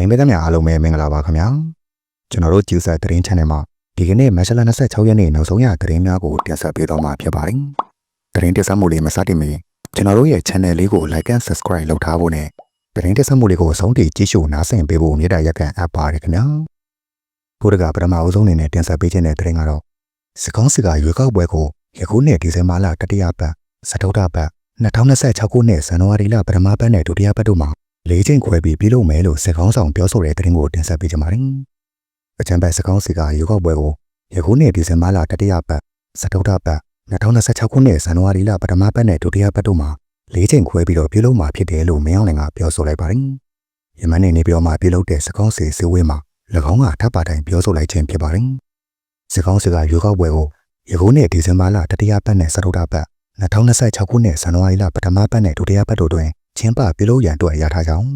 သတင်းပေးသမျှအားလုံးပဲမင်္ဂလာပါခင်ဗျာကျွန်တော်တို့ကျူဆာသတင်း channel မှာဒီကနေ့မတ်လ26ရက်နေ့နောက်ဆုံးရသတင်းများကိုတင်ဆက်ပေးတော့မှာဖြစ်ပါတယ်သတင်းတင်ဆက်မှုလေးမစတင်မီကျွန်တော်တို့ရဲ့ channel လေးကို like and subscribe လုပ်ထားဖို့နဲ့သတင်းတင်ဆက်မှုလေးကိုအဆုံးထိကြည့်ရှုနားဆင်ပေးဖို့မြေတားရက်ကန်အပ်ပါတယ်ခင်ဗျာဘုရားကပထမအဆုံးအနေနဲ့တင်ဆက်ပေးခြင်းတဲ့သတင်းကတော့စကောင်းစကရွေးကောက်ပွဲကိုယခုနှစ်ဒီဇင်ဘာလတတိယပတ်စတုတ္ထပတ်2026ခုနှစ်ဇန်နဝါရီလပထမပတ်နဲ့ဒုတိယပတ်တို့မှာ လေးချိန်ခွဲပြီးပြုလုပ်မယ်လို့စစ်ကောင်းဆောင်ပြောဆိုတဲ့သတင်းကိုတင်ဆက်ပေးကြပါမယ်။အချမ်းဘတ်စစ်ကောင်းစီကရုပ်ောက်ပွဲကိုယခုနှစ်ဒီဇင်ဘာလတတိယပတ်စတုတ္ထပတ်2026ခုနှစ်ဇန်နဝါရီလပထမပတ်နဲ့ဒုတိယပတ်တို့မှာလေးချိန်ခွဲပြီးတော့ပြုလုပ်မှာဖြစ်တယ်လို့မင်းအောင်လင်ကပြောဆိုလိုက်ပါတယ်။ယမန်နေနေပြောမှာပြုလုပ်တဲ့စစ်ကောင်းစီစည်းဝေးမှာ၎င်းကထပ်ပါတိုင်းပြောဆိုလိုက်ခြင်းဖြစ်ပါတယ်။စစ်ကောင်းစီကရုပ်ောက်ပွဲကိုယခုနှစ်ဒီဇင်ဘာလတတိယပတ်နဲ့စတုတ္ထပတ်2026ခုနှစ်ဇန်နဝါရီလပထမပတ်နဲ့ဒုတိယပတ်တို့တွင် ချင်းပပြုလုပ်ရန်အတွက်ရထားကြောင်း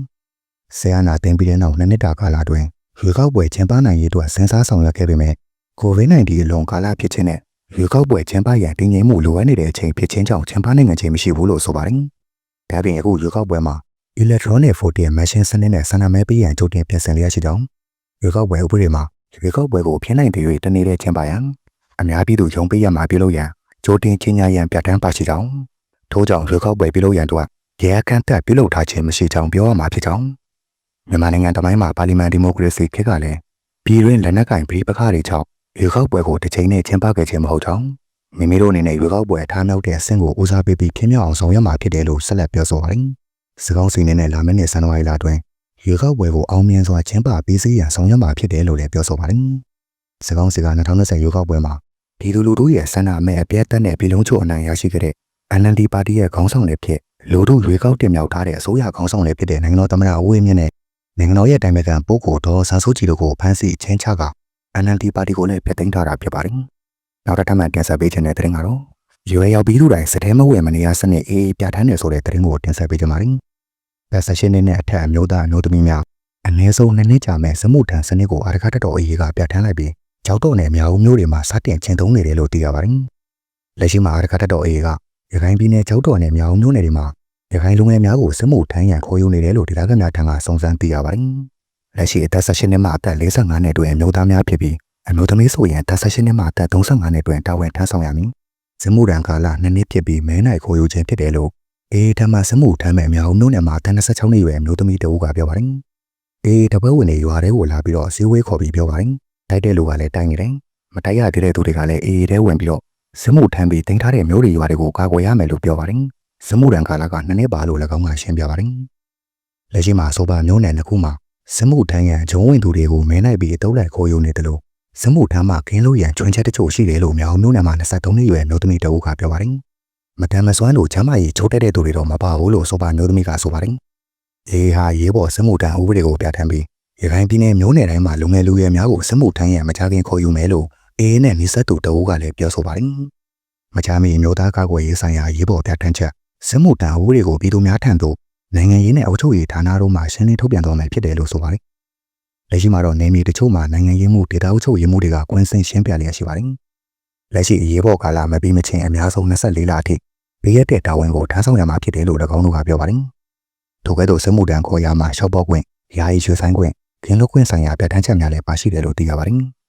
ဆရာနာတင်ပြီးတဲ့နောက်နှစ်နှစ်တာကာလအတွင်းရွေးကောက်ပွဲကျင်းပနိုင်ရေးအတွက်စဉ်းစားဆောင်ရွက်ခဲ့ပေမဲ့ COVID-19 အလွန်ကာလဖြစ်ခြင်းနဲ့ရွေးကောက်ပွဲကျင်းပရန်တင်ငင်မှုလိုအပ်နေတဲ့အချိန်ဖြစ်ခြင်းကြောင့်ကျင်းပနိုင်ငခြင်းမရှိဘူးလို့ဆိုပါတယ်။ဒါပြင်အခုရွေးကောက်ပွဲမှာ electronic voting machine စနစ်နဲ့ဆန္ဒမဲပေးရန်ကြိုတင်ပြင်ဆင်လျက်ရှိကြောင်းရွေးကောက်ပွဲဥပဒေမှာရွေးကောက်ပွဲကိုဖြစ်နိုင်တဲ့၍တနေတဲ့ကျင်းပရန်အများပြည်သူရုံးပေးရမှာပြုလုပ်ရန်ကြိုတင်ချင်းညာရန်ပြဋ္ဌာန်းပါရှိကြောင်းထို့ကြောင့်ရွေးကောက်ပွဲပြုလုပ်ရန်အတွက် ရဲအခမ်းတက်ပြုလုပ်ထားခြင်းမရှိကြောင်းပြောရမှာဖြစ်ကြောင်းမြန်မာနိုင်ငံတမိုင်းမှာပါလီမန်ဒီမိုကရေစီခေတ်ကလည်းပြည်တွင်းလက်နက်ကင်ပြည်ပခါတွေကြောင့်ရွေးကောက်ပွဲကိုတစ်ချိန်နဲ့ကျင်းပခဲ့ခြင်းမဟုတ်ကြောင်းမိမိတို့အနေနဲ့ရွေးကောက်ပွဲထားမြောက်တဲ့အဆင့်ကိုဦးစားပေးပြီးဖြစ်မြောက်အောင်ဆောင်ရွက်မှာဖြစ်တယ်လို့ဆက်လက်ပြောဆိုပါတယ်။စကောင်းစီနေနဲ့လာမယ့်နှစ်ဇန်နဝါရီလအတွင်းရွေးကောက်ပွဲကိုအောင်မြင်စွာကျင်းပပြီးစီးရန်ဆောင်ရွက်မှာဖြစ်တယ်လို့လည်းပြောဆိုပါတယ်။စကောင်းစီက2020ရွေးကောက်ပွဲမှာဒီလူလူတို့ရဲ့ဆန္ဒအမဲ့အပြည့်အသက်နဲ့ပြည်လုံးချို့အနိုင်ရရှိခဲ့တဲ့ NLD ပါတီရဲ့ခေါင်းဆောင်လည်းဖြစ် လူတို့ရွေးကောက်တင်မြှောက်ထားတဲ့အစိုးရခေါင်းဆောင်လည်းဖြစ်တဲ့နိုင်ငံတော်သမ္မတဦးဝင်းမြင့်နဲ့နိုင်ငံတော်ရဲ့တိုင်ပင်ခံပုဂ္ဂိုလ်ဒေါ်ဆန်းစုကြည်တို့ကိုဖမ်းဆီးချင်းချက NLD ပါတီကိုလည်းဖျက်သိမ်းထားတာဖြစ်ပါတယ်။နောက်တစ်ထပ်မှတင်ဆက်ပေးခြင်းတဲ့သတင်းကတော့ရွေရောက်ပြီးသူတိုင်းစတဲ့မဝယ်မနေရစနစ်အေးပြဋ္ဌာန်းနေဆိုတဲ့သတင်းကိုတင်ဆက်ပေးကြပါမယ်။ပတ်ဆက်ရှင်နဲ့အထက်အမျိုးသားအမျိုးသမီးများအနည်းဆုံးနှစ်နှစ်ကြာမဲ့စမှုထံစနစ်ကိုအာရခတတော်အေးကပြဋ္ဌာန်းလိုက်ပြီးကြောက်တော့နယ်မြောက်မျိုးတွေမှာစတင်ကျင့်သုံးနေတယ်လို့သိရပါတယ်။လက်ရှိမှာအာရခတတော်အေးက ရခိုင်ပြည်နယ်ကြောက်တော်နယ်မြောက်မျိုးနယ်တွေမှာရခိုင်လူငယ်များကိုစစ်မှုထမ်းရန်ခေါ်ယူနေတယ်လို့ဒေသခံများထံကစုံစမ်းသိရပါတယ်။လက်ရှိအသက်16နှစ်မှအသက်45နှစ်တွင်အမျိုးသားများဖြစ်ပြီးအမျိုးသမီးဆိုရင်အသက်16နှစ်မှအသက်35နှစ်တွင်တာဝန်ထမ်းဆောင်ရမည်။စစ်မှုထမ်းကာလ2နှစ်ဖြစ်ပြီးမဲနိုင်ခေါ်ယူခြင်းဖြစ်တယ်လို့အေးထမစစ်မှုထမ်းမဲ့အများဦးမျိုးနယ်မှာအသက်26နှစ်ရွယ်အမျိုးသမီးတဦးကပြောပါတယ်။အေးတပွဲဝင်နေရွာထဲကိုလာပြီးတော့စီဝေးခေါ်ပြီးပြောပါတယ်။တိုက်တဲ့လူကလည်းတိုက်နေတယ်။မတိုက်ရသေးတဲ့သူတွေကလည်းအေးထဲဝင်ပြီးတော့ စစ်မှုထမ်းပြီးတင်ထားတဲ့မျိုးတွေရွာတွေကိုကာကွယ်ရမယ်လို့ပြောပါတယ်။စမှုရန်ကာလကနှစ်နှစ်ပါလို့၎င်းကရှင်းပြပါတယ်။လက်ရှိမှာဆိုပါမျိုးနယ်နှစ်ခုမှာစမှုထမ်းရန်ဂျုံဝင်သူတွေကိုမင်းလိုက်ပြီးအတုံးလိုက်ခေါ်ယူနေတယ်လို့စမှုထမ်းမှခင်းလို့ရန်ကျွမ်းချက်တချို့ရှိတယ်လို့မြောင်မျိုးနယ်မှာ23နှစ်ရွယ်မျိုးသမီးတအုပ်ကပြောပါတယ်။မတန်မစွမ်းလို့ချမ်းမကြီးချိုးတက်တဲ့သူတွေတော့မပါဘူးလို့ဆိုပါမျိုးသမီးကဆိုပါတယ်။အေးဟာရေးပေါ်စမှုထမ်းဥပဒေကိုပြဋ္ဌာန်းပြီးရခိုင်ပြည်နယ်မျိုးနယ်တိုင်းမှာလူငယ်လူရွယ်များကိုစမှုထမ်းရန်မကြခင်ခေါ်ယူမယ်လို့ အေးနဲ့နေဆက်သူတအုပ်ကလည်းပြောဆိုပါတယ်။မချမ်းမီမျိုးသားကာကွယ်ရေးဆိုင်ရာရေးပေါ်ပြဋ္ဌာန်းချက်စစ်မှုတန်အဝိတွေကိုပြည်သူများထံသို့နိုင်ငံရေးနဲ့အုပ်ချုပ်ရေးဌာနတို့မှရှင်းလင်းထုတ်ပြန်သွားမယ်ဖြစ်တယ်လို့ဆိုပါတယ်။လက်ရှိမှာတော့နေမြေတချို့မှာနိုင်ငံရေးမှုဒေတာအုပ်ချုပ်ရေးမှုတွေကကွင်းစင်ရှင်းပြလျက်ရှိပါတယ်။လက်ရှိအရေးပေါ်ကာလမပြီးမချင်းအများဆုံး24လအထိဘေးရက်တဲ့တာဝန်ကိုထမ်းဆောင်ရမှာဖြစ်တယ်လို့၎င်းတို့ကပြောပါတယ်။ထို့ကဲ့သို့စစ်မှုတန်ခေါ်ရမှာရှော့ဘော့ကွင်း၊ယာယီရွှေဆိုင်ကွင်း၊ခင်းလုကွင်းဆိုင်ရာပြဋ္ဌာန်းချက်များလည်းပါရှိတယ်လို့သိရပါတယ်။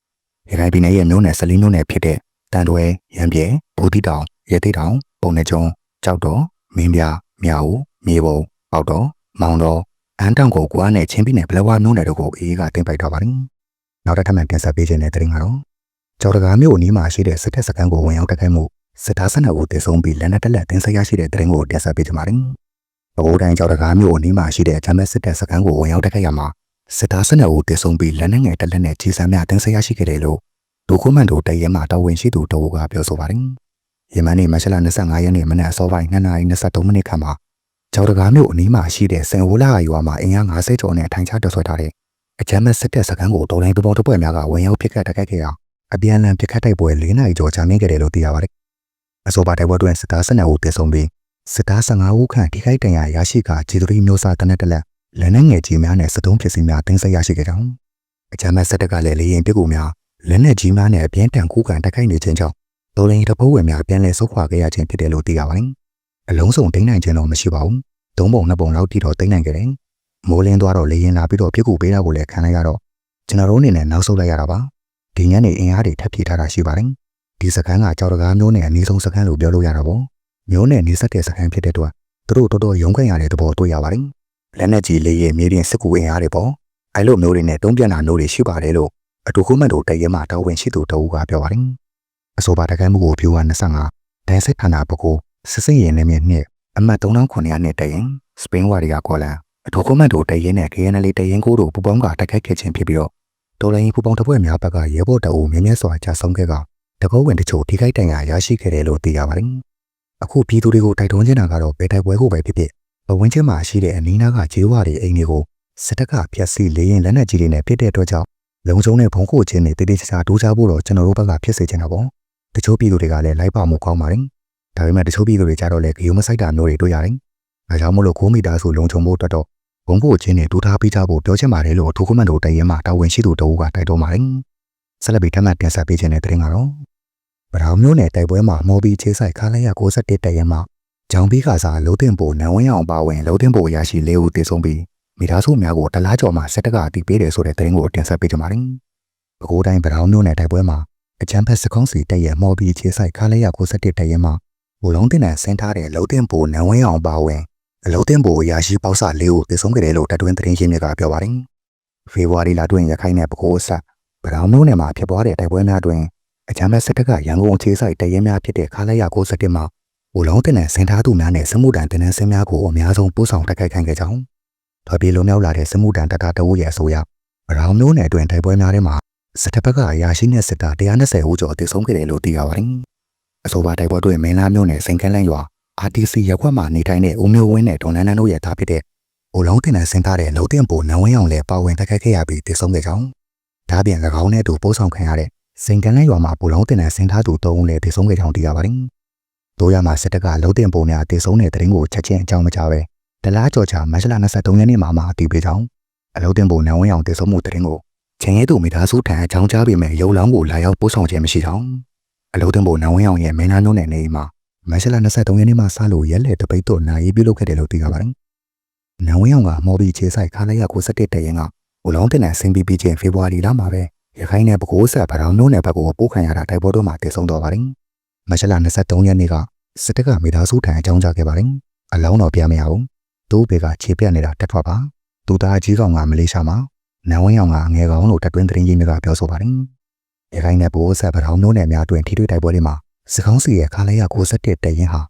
ရခိုင်ပြည်နယ်ရဲ့မြို့နယ်၁၄မြို့နယ်ဖြစ်တဲ့တန်တွဲ၊ရံပြဲ၊ဘူတိတောင်၊ရဲသိတောင်၊ပုံနေကျွန်း၊ကြောက်တော်မင်းပြမြောက်မြေပုံပေါက်တော်မောင်တော်အန်းတောင်ကိုကွာနဲ့ချင်းပြည်နယ်ဘလဝါမြို့နယ်တို့ကိုအေးကတင်ပိုက်ထားပါတယ်။နောက်တစ်ထပ်မှတင်ဆက်ပေးခြင်းတဲ့တင်ကတော့ကျော်တကားမြို့အနီးမှာရှိတဲ့စစ်တပ်စခန်းကိုဝင်ရောက်တိုက်ခိုက်မှုစစ်သားဆန္ဒကိုတည်ဆုံပြီးလက်နက်တက်လက်တင်ဆက်ရရှိတဲ့တင်ကိုတင်ဆက်ပေးကြပါတယ်။ဘဘိုးတိုင်းကျော်တကားမြို့အနီးမှာရှိတဲ့ဂျမက်စစ်တပ်စခန်းကိုဝင်ရောက်တိုက်ခိုက်ရမှာစစ်သားဆန္ဒကိုတည်ဆုံပြီးလက်နက်ငယ်တက်လက်နဲ့ကြီးစံများတင်ဆက်ရရှိခဲ့တယ်လို့ ဒိုကွန်မန်တိုတရဲမှတာဝန်ရှိသူတို့ကပြောဆိုပါတယ်။ယမန်နေ့မတ်လ25ရက်နေ့မနက်အစောပိုင်း2:23မိနစ်ခန့်မှာကြောက်တကားမြို့အနီးမှာရှိတဲ့စင်ဝလာရွာမှာအင်အား50ကျော်နဲ့ထိုင်ချတဆွဲထားတဲ့အကြမ်းမဲ့စစ်တပ်စခန်းကိုတော်လိုင်းပပေါ်တပွဲများကဝင်ရောက်ပစ်ခတ်တိုက်ခိုက်ခဲ့အောင်အပြန်အလှန်ပစ်ခတ်တိုက်ပွဲ၄နာရီကျော်ကြာမြင့်ခဲ့တယ်လို့သိရပါတယ်။အဆိုပါတိုက်ပွဲတွင်စစ်သား12ဦးသေဆုံးပြီးစစ်သား15ဦးခန့်ထိခိုက်ဒဏ်ရာရရှိကာဂျီတရီမျိုးစားတနက်တလက်လက်နက်ငယ်ကြီးများနဲ့စတုံးဖြစ်စီများတင်ဆက်ရရှိခဲ့ကြောင်းအကြမ်းမဲ့စစ်တပ်ကလည်းလေရင်ပစ်ကူများ လက်နက်ကြီးများနဲ့အပြင်းထန်ကူးကန်တိုက်ခိုက်နေခြင်းကြောင့်တော်လိုင်းတပိုးဝယ်များပြန်လည်ဆုတ်ခွာခဲ့ရခြင်းဖြစ်တယ်လို့သိရပါတယ်။အလုံးစုံတိမ့်နိုင်ခြင်းတော့မရှိပါဘူး။သုံးပုံနှစ်ပုံလောက်တိတော့တိမ့်နိုင်ခဲ့တယ်မိုးလင်းသွားတော့လေရင်လာပြီးတော့ပြစ်ကူပေးတာကိုလည်းခံလိုက်ရတော့ကျွန်တော်တို့အနေနဲ့နောက်ဆုတ်လိုက်ရတာပါဒီညနေအင်အားတွေထပ်ပြေးထားတာရှိပါတယ်ဒီစခန်းကကြောက်တကားမျိုးနဲ့အနည်းဆုံးစခန်းလို့ပြောလို့ရတာပေါ့မျိုးနဲ့နေဆက်တဲ့စခန်းဖြစ်တဲ့အတွက်သူတို့တော်တော်ရုန်းကန်ရတဲ့သဘောတွေ့ရပါတယ်လက်နက်ကြီးလေးရဲ့မြေပြင်စစ်ကူအင်အားတွေပေါ့အဲလိုမျိုးတွေနဲ့တုံးပြန်တာမျိုးတွေရှိပါတယ်လို့ အတူခုမတ်တို့တရဲမှတော်ဝင်ရှိသူတအူးကပြောပါတယ်အဆိုပါတကယ်မှုကိုဖြူဝါ25ဒန်စစ်ဌာနပကိုစစ်စင်ရင်နဲ့မြင့်အမှတ်3900နဲ့တရင်စပိန်ဝါရီကကောလာအထူးကွန်မန်တို့တရင်နဲ့ KNL တရင်ကိုတို့ပူပေါင်းကတိုက်ခိုက်ခဲ့ခြင်းဖြစ်ပြီးတော့တော်လိုင်းပူပေါင်းတစ်ဖွဲ့များဘက်ကရဲဘော်တအုပ်မြင်းမြတ်စွာကြာဆုံးခဲ့ကတကောဝင်တချို့ထိခိုက်ဒဏ်ရာရရှိခဲ့တယ်လို့သိရပါတယ်။အခုပြည်သူတွေကိုတိုက်တွန်းနေတာကတော့ဘယ်တိုက်ပွဲကိုပဲဖြစ်ဖြစ်ဘဝင်းချင်းမှာရှိတဲ့အနီးနားကခြေဝါတွေအိမ်တွေကိုစစ်တပ်ကဖျက်ဆီးလေရင်လက်နက်ကြီးတွေနဲ့ပစ်တဲ့အတွက်ကြောင့် လုံခြုံတဲ့ဘုံကိုချင်းတွေတည်တည်ချာချာတိုးချဖို့တော့ကျွန်တော်တို့ဘက်ကဖြစ်စေချင်တာပေါ့။တချို့ပြည်သူတွေကလည်းလိုက်ပါမှုကောင်းပါတယ်။ဒါပေမဲ့တချို့ပြည်သူတွေကြတော့လေဂယုမဆိုင်တာမျိုးတွေတွေ့ရတယ်။အဲကြောင့်မလို့ကိုမီတာဆိုလုံခြုံဖို့အတွက်တော့ဘုံဖို့ချင်းတွေဒူထားပေးကြဖို့ပြောချင်ပါတယ်လို့အထူးကွန်မန်ဒိုတရင်မှတာဝန်ရှိသူတအုပ်ကတိုက်တွန်းပါတယ်။ဆက်လက်ပြီးထပ်မံတင်ဆက်ပေးခြင်းတဲ့တင်ကတော့ဗရောင်မျိုးနယ်တိုက်ပွဲမှာမော်ဘီချေဆိုင်ခါလိုက်ရ61တရင်မှဂျောင်ဘီကစားလုံးတင်ပိုနန်ဝင်းအောင်ပါဝင်လုံးတင်ပိုရရှိ၄ဦးတည်ဆုံးပြီး မိသားစုများကိုတလားကျော်မှစက်တကအတီးပေးတယ်ဆိုတဲ့တင်ကိုတင်ဆက်ပေးကြပါတယ်။ပဲခူးတိုင်းဗရောင်မျိုးနယ်တိုက်ပွဲမှာအချမ်းဖက်စကုံးစီတက်ရမော်ဘီချေဆိုင်ခါလိုက်ရ61တရင်မှဘူလုံးတင်နဲ့ဆင်းထားတဲ့လုံးတင်ပိုနန်ဝင်းအောင်ပါဝင်အလုံးတင်ပိုအရာရှိပေါက်စလေးကိုတည်ဆုံးခဲ့တယ်လို့တပ်တွင်းသတင်းရင်းမြစ်ကပြောပါတယ်။ဖေဖော်ဝါရီလတွင်ရခိုင်နယ်ပဲခူးအဆက်ဗရောင်မျိုးနယ်မှာဖြစ်ပွားတဲ့တိုက်ပွဲများတွင်အကြမ်းဖက်စစ်တပ်ကရန်ကုန်ခြေဆိုင်တရဲများဖြစ်တဲ့ခါလက်ရ61မှာဘူလုံးတင်တဲ့စင်သားသူများနဲ့စမှုတန်တင်တဲ့ဆင်းများကိုအများဆုံးပို့ဆောင်တိုက်ခိုက်ခံခဲ့ကြောင်း တော်ပြေလုံးမြောက်လာတဲ့စမှုတန်တတာတဝူရဲ့အဆိုအရဗရောင်မျိုးနယ်တွင်တိုက်ပွဲများထဲမှာစစ်တပ်ဘက်ကအရာရှိနဲ့စစ်သား120ဦးကျော်တည်ဆုံးခဲ့တယ်လို့သိရပါတယ်။အဆိုပါတိုက်ပွဲတွင်မင်းလားမျိုးနယ်စိန်ကန်းလန်းရွာ RTC ရက်ခွက်မှာနေထိုင်တဲ့ဦးမျိုးဝင်းနဲ့ဒေါ်နန်းနန်းတို့ရဲ့သားဖြစ်တဲ့ဘူလုံးတင်တဲ့ဆင်သားတဲ့လုံတင်ပိုနန်းဝင်းအောင်လည်းပါဝင်တိုက်ခိုက်ခဲ့ရပြီးတည်ဆုံးခဲ့ကြောင်းဒါပြင်၎င်းနဲ့အတူပို့ဆောင်ခံရတဲ့စိန်ကန်းလန်းရွာမှာဘူလုံးတင်တဲ့ဆင်သားသူ၃ဦးလည်းတည်ဆုံးခဲ့ကြောင်းသိရပါတယ်။တို့ရမှာစစ်တပ်ကလုံတင်ပုံနဲ့တည်ဆုံးတဲ့တရင်ကိုချက်ချင်းအကြောင်းမကြားပဲ တလားကြော်ချာမတ်လ23ရက်နေ့မှာမှအတည်ပြုကြောင်းအလုံတင်ပုံနန်းဝင်းအောင်တည်ဆုံးမှုတရင်ကိုချင်းရဲသူမိသားစုထံအကြောင်းကြားပေမဲ့ရုံလောင်းကိုလာရောက်ပို့ဆောင်ခြင်းမရှိကြောင်းအလုံတင်ပုံနန်းဝင်းအောင်ရဲ့မင်းသားမျိုးနယ်နေအိမ်မှာမတ်လ23ရက်နေ့မှာစလို့ရက်လေတပိတ်တော့နိုင်ပြုလုပ်ခဲ့တယ်လို့သိရပါတယ်။နန်းဝင်းအောင်ကမော်ဘီခြေဆိုင်ခါလိုက်ရ61တရင်ကဘူလုံးတင်တဲ့ဆင်းပြီးပြီးချင်းဖေဖော်ဝါရီလမှာပဲရခိုင်နယ်ပဲခူးဆက်ဗရောင်နှုံးနယ်ဘက်ကိုပို့ခံရတာတိုက်ပွဲတော့မှတည်ဆုံးတော့ပါတယ်။မတ်လ23ရက်နေ့ကစစ်တပ်ကမိသားစုထံအကြောင်းကြားခဲ့ပါတယ်။အလောင်းတော့ပြမရဘူး။ သူ့ဘေကခြေပြတ်နေတာတက်ထွက်ပါ။သူသားကြီးကောင်ကမလေးရှားမှာနန်းဝင်းအောင်ကငယ်ကောင်လို့တက်တွင်းသတင်းကြီးတွေကပြောဆိုပါတယ်။ရခိုင်နယ်ဘိုးဆက်ဗရောင်နှုံးနယ်များအတွင်ထိတွေ့တိုက်ပွဲတွေမှာစကောင်းစီရဲ့ခါလဲရ61တရင်ဟာ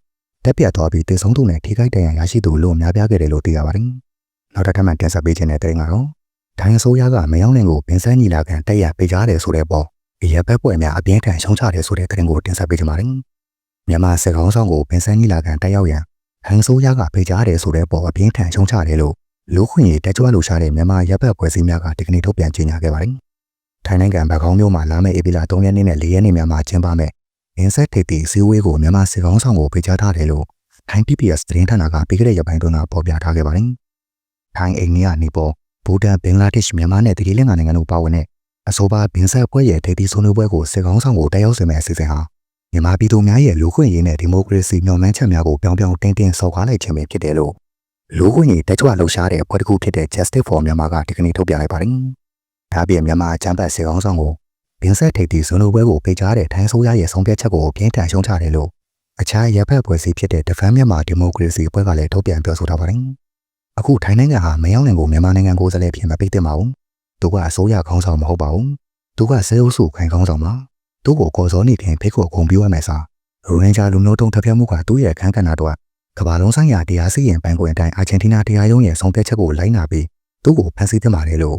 တက်ပြတ်သွားပြီးတေဆုံးသူနဲ့ထိခိုက်ဒဏ်ရာရရှိသူလို့များပြားခဲ့တယ်လို့သိရပါတယ်။နောက်တစ်ထပ်မှတင်ဆက်ပေးခြင်းတဲ့တဲ့ငါတော့ဒိုင်းဆိုးရကမယောင်းလင်ကိုပင်စန်းညီလာခံတက်ရပေးကြတယ်ဆိုတဲ့ပေါ့အရက်ဘက်ပွဲများအပြင်းထန်ရှုံးချတယ်ဆိုတဲ့တဲ့ကိုတင်ဆက်ပေးကြပါတယ်။မြန်မာစကောင်းဆောင်ကိုပင်စန်းညီလာခံတက်ရောက်ရန် ဟန်ဆိုးရကပေးကြတယ်ဆိုတဲ့ပေါ့အပြင်းထန်ရှုံးချတယ်လို့လူခွင့်ရေးတက်ကြွလှူရှားတဲ့မြန်မာရပ်ဘက်ဖွဲ့စည်းများကဒီကနေ့ထုတ်ပြန်ကြေညာခဲ့ပါတယ်။ထိုင်းနိုင်ငံဘက်ကောင်းမြို့မှာလာမယ့်ဧပြီလ3ရက်နေ့နဲ့4ရက်နေ့များမှာကျင်းပမယ့်အင်းဆက်ထိပ်သီးစည်းဝေးကိုမြန်မာစစ်ကောင်ဆောင်ကိုဖိတ်ကြားထားတယ်လို့ထိုင်း PPS သတင်းဌာနကပြီးခဲ့တဲ့ရက်ပိုင်းတွင်ကဖော်ပြထားခဲ့ပါတယ်။ထိုင်းအိန္ဒိယနေပေါ်ဘူတန်ဘင်္ဂလားဒေ့ရှ်မြန်မာနဲ့တတိလင်္ကာနိုင်ငံတို့ပါဝင်တဲ့အဆိုပါဘင်ဆက်ပွဲရဲ့ထိပ်သီးဆွေးနွေးပွဲကိုစစ်ကောင်ဆောင်ကိုတက်ရောက်စေမယ့်အစီအစဉ်ဟာ မြန်မာပြည်သူများရဲ့လူခွင့်ရေးနဲ့ဒီမိုကရေစီမျှော်မှန်းချက်များကိုပြောင်းပြောင်းတင်းတင်းဆောက်ကားလိုက်ခြင်းပဲဖြစ်တယ်လို့လူခွင့်ရေးတက်ကြွလှုပ်ရှားတဲ့အဖွဲ့တစ်ခုဖြစ်တဲ့ Justice for Myanmar ကဒီကနေ့ထုတ်ပြန်လိုက်ပါတယ်။ဒါပြင်မြန်မာအကြမ်းဖက်စစ်ကောင်ဆောင်ကိုဘင်းဆက်ထိပ်သီးဆွေးနွေးပွဲကိုပေးကြားတဲ့ထိုင်းဆိုးရရဲ့ဆုံးဖြတ်ချက်ကိုပြင်းထန်ရှုံချတယ်လို့အခြားရပ်ဖက်ဖွဲ့စည်းဖြစ်တဲ့ Defend Myanmar Democracy အဖွဲ့ကလည်းထုတ်ပြန်ပြောဆိုထားပါတယ်။အခုထိုင်းနိုင်ငံဟာမရောက်နိုင်ကိုမြန်မာနိုင်ငံကိုယ်စားလှယ်ဖြစ်မပေးသင့်ပါဘူး။သူကအစိုးရခေါင်းဆောင်မဟုတ်ပါဘူး။သူကစေအုပ်စုခိုင်ခေါင်းဆောင်ပါ။ သူ့ကိုကော်စောနေဖြင့်ဖိတ်ခေါ်ဂုဏ်ပြုရမယ်စား။ရိုဟင်ဂျာလူမျိုးတုံးထဖျက်မှုကသူ့ရဲ့အခန်းကဏ္ဍတော့ကမ္ဘာလုံးဆိုင်ရာတရားစီရင်ပန်းခွင့်အတိုင်းအာဂျင်တီးနားတရားရုံးရဲ့ဆုံးဖြတ်ချက်ကိုလိုက်နာပြီးသူ့ကိုဖန်ဆီးသင့်ပါတယ်လို့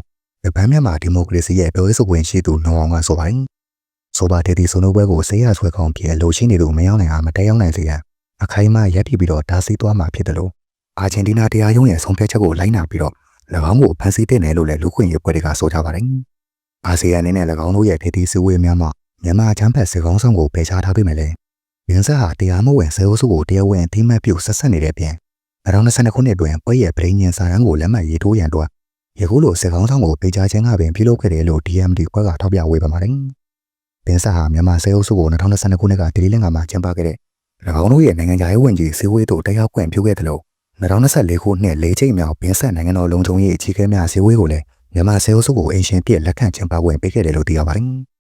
ဗန်းမြန်မာဒီမိုကရေစီရဲ့ပြောရေးဆိုခွင့်ရှိသူနောင်အောင်ကဆိုပါတယ်။ဆိုပါတဲ့ဒီဆိုနိုပွဲကိုဆေးရဆွဲခေါင်းပြေလိုချင်းနေသူမရောက်နိုင်အောင်မတရားနိုင်စေရန်အခိုင်အမာရပ်တည်ပြီးတော့ဒါစီသွားမှာဖြစ်တယ်လို့အာဂျင်တီးနားတရားရုံးရဲ့ဆုံးဖြတ်ချက်ကိုလိုက်နာပြီးတော့၎င်းကိုဖန်ဆီးတဲ့နယ်လို့လည်းလူခွင့်ရေးပွဲတွေကဆိုကြပါတယ်။အာဆီယံအနေနဲ့၎င်းတို့ရဲ့ထိပ်သီးစည်းဝေးများမှာ မြန်မာချမ်းဖက်စစ်ကောင်းဆောင်ကိုပယ်ချထားပေးမယ်လေ။ရင်းဆက်ဟာတရားမဝင်ဆဲအုပ်စုကိုတရားဝင်အသိမှတ်ပြုဆက်ဆက်နေတဲ့ပြင်2022ခုနှစ်တွင်ပွဲရဲ့ပြည်ညင်စာရန်ကိုလက်မှတ်ရေးထိုးရန်အတွက်ယခုလိုစစ်ကောင်းဆောင်ကိုပေးချခြင်းကပင်ပြုလုပ်ခဲ့တယ်လို့ DMD ဘက်ကထောက်ပြဝေဖန်ပါတယ်။ပင်ဆာဟာမြန်မာစေအုပ်စုကို2022ခုနှစ်ကဒလီလင်္ကာမှာကျင်းပခဲ့တဲ့၎င်းတို့ရဲ့နိုင်ငံခြားရေးဝန်ကြီးစည်းဝေးသို့တက်ရောက်ခွင့်ပြုခဲ့တယ်လို့2024ခုနှစ်၄ချိန်မြောက်ဘင်းဆက်နိုင်ငံတော်လုံခြုံရေးအကြီးအကဲများစည်းဝေးကိုလည်းမြန်မာစေအုပ်စုကိုအင်ရှင်ပြည့်လက်ခံကျင်းပခွင့်ပေးခဲ့တယ်လို့သိရပါတယ်။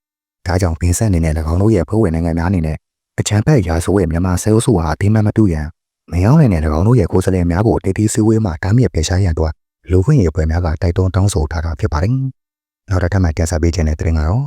ဒါကြောင့်ဘင်းဆက်အနေနဲ့၎င်းတို့ရဲ့ဖွဲ့ဝင်နိုင်ငံများအနေနဲ့အချမ်းဖက်ရာဇဝတ်မြန်မာစေအုပ်စုဟာအသိမှတ်မတူရန်မရောက်နိုင်တဲ့၎င်းတို့ရဲ့ကိုယ်စားလှယ်များကိုတည်တည်စည်းဝေးမှတားမြစ်ပယ်ရှားရန်အတွက်လူခွင့်ရေးပွဲများကတိုက်တွန်းတောင်းဆိုထားတာဖြစ်ပါတယ်။နောက်တစ်ထပ်မှတင်ဆက်ပေးခြင်းတဲ့တင်ကတော့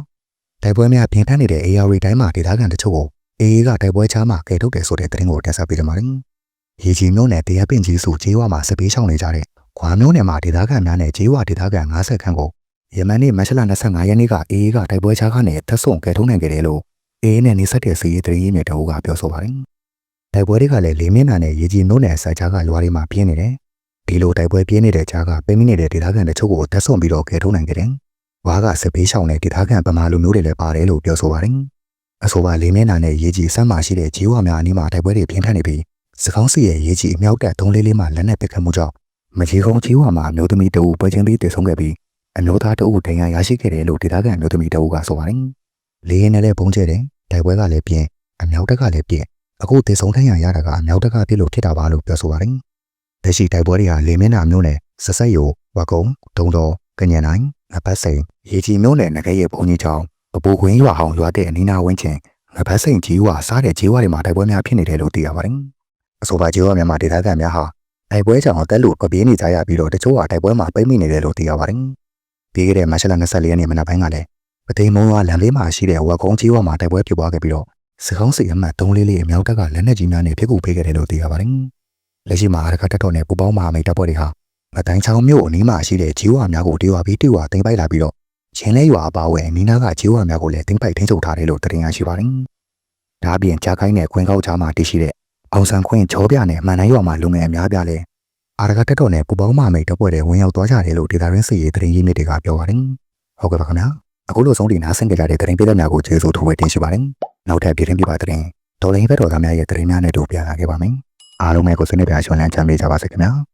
တိုက်ပွဲများပြင်ထမ်းနေတဲ့ AR တိုင်းမှာဒေသခံတချို့ကို AA ကတိုက်ပွဲချားမှကယ်ထုတ်တယ်ဆိုတဲ့တင်ကိုတင်ဆက်ပေးကြပါမယ်။ရေကြီးမျိုးနဲ့တရားပင်ကြီးစုကျေးဝါမှာစပေးရှောင်နေကြတဲ့ခွာမျိုးနယ်မှာဒေသခံများနဲ့ကျေးဝါဒေသခံ50ခန့်ကို ယမန်နေ့မတ်လ25ရက်နေ့က AA ကတိုက်ပွဲချားကနေသက်ဆုံကယ်ထုတ်နိုင်ခဲ့တယ်လို့ AA နဲ့နေဆက်တဲ့စီးရီးတရီးမြစ်တော်ကပြောဆိုပါတယ်။တိုက်ပွဲတွေကလည်းလေးမျက်နှာနဲ့ရေကြီးမျိုးနယ်ဆက်ချားကရွာတွေမှာပြင်းနေတယ်။ဒီလိုတိုက်ပွဲပြင်းနေတဲ့ကြားကပိမိနေတဲ့ဒေသခံတချို့ကိုသက်ဆုံပြီးတော့ကယ်ထုတ်နိုင်ခဲ့တယ်။ဝါကစပေးရှောင်တဲ့ဒေသခံဗမာလူမျိုးတွေလည်းပါတယ်လို့ပြောဆိုပါတယ်။အဆိုပါလေးမျက်နှာနဲ့ရေကြီးဆမ်းမာရှိတဲ့ဂျီဝါများအနီးမှာတိုက်ပွဲတွေပြင်းထန်နေပြီးစကောင်းစီရဲ့ရေကြီးအမြောက်တက်3လေးလေးမှလက်နက်ပစ်ခတ်မှုကြောင့်မကြီးကုန်းဂျီဝါမှာအမျိုးသမီးတအူပွဲချင်းပြီးတည်ဆုံးခဲ့ပြီး အမျိုးသားတအူဒဏ်ရာရရှိခဲ့တယ်လို့ဒေသခံအမျိုးသမီးတအူကဆိုပါတယ်။လေးရင်နဲ့လည်းဘုံကျဲတယ်တိုက်ပွဲကလည်းပြင်းအမြောက်တက်ကလည်းပြင်းအခုတည်ဆုံးထန်ရရတာကအမြောက်တက်ကပြစ်လို့ဖြစ်တာပါလို့ပြောဆိုပါတယ်။လက်ရှိတိုက်ပွဲတွေကလေမင်းနာမျိုးနဲ့စဆက်ယိုဝကုံဒုံတော်ကညံနိုင်ငပတ်စိန်ရေကြီးမျိုးနဲ့ငကဲရဲ့ဘုံကြီးချောင်းပပူခွင်းရွာဟောင်းရွာတဲ့အနီးနာဝင်းချင်းငပတ်စိန်ကြီးဝါစားတဲ့ကြီးဝါတွေမှာတိုက်ပွဲများဖြစ်နေတယ်လို့သိရပါတယ်။အဆိုပါကြီးဝါများမှာဒေသခံများဟာတိုက်ပွဲကြောင့်တက်လို့ပပြေးနေကြရပြီးတော့တချို့ဟာတိုက်ပွဲမှာပိတ်မိနေတယ်လို့သိရပါတယ်။ ပြီးခဲ့တဲ့မတ်လ24ရက်နေ့မနက်ပိုင်းကလည်းပသိမ်မုံဝါလမ်းလေးမှာရှိတဲ့ဝက်ကုန်းကြီးဝါမှာတိုက်ပွဲဖြစ်ပွားခဲ့ပြီးတော့စကောင်းစီအမှတ်3လေးလေးအမြောက်တက်ကလက်နက်ကြီးများနဲ့ဖြစ်ကူပေးခဲ့တယ်လို့သိရပါတယ်။လက်ရှိမှာအရကတက်တော်နဲ့ပူပေါင်းမဟာမိတ်တပ်ဖွဲ့တွေဟာမတိုင်းချောင်းမြို့အနီးမှာရှိတဲ့ကြီးဝါများကိုတေဝါပြီးတေဝါတင်ပိုက်လာပြီးတော့ချင်းလဲရွာအပါအဝင်နီးနားကကြီးဝါများကိုလည်းတင်ပိုက်ထိန်းချုပ်ထားတယ်လို့တင်ရရှိပါတယ်။ဒါအပြင်ကြားခိုင်းတဲ့ခွင်းကောက်ချားမှာတရှိတဲ့အောင်ဆန်ခွင်းချောပြနဲ့မှန်တိုင်းရွာမှာလူငယ်အများပြားလဲ အာရကတက်တော်နဲ့ပူပေါင်းမဟာမိတ်တပ်ဖွဲ့တွေဝင်ရောက်သွားကြတယ်လို့ဒေတာရင်းစီရေးတင်ရင်းမြစ်တွေကပြောပါတယ်။ဟုတ်ကဲ့ပါခင်ဗျာ။အခုလိုဆုံးဒီနားဆင်ကြတဲ့တင်ပေးတဲ့များကိုကျေးဇူးထိုးဝေတင်ရှိပါတယ်။နောက်ထပ်ပြည်တွင်းပြပါတဲ့ဒေါ်လင်းဘက်တော်သားများရဲ့တင်များနဲ့တို့ပြန်လာခဲ့ပါမယ်။အားလုံးပဲကိုဆွေးနွေးပြရှင်းလန်းချမ်းပေးကြပါစေခင်ဗျာ။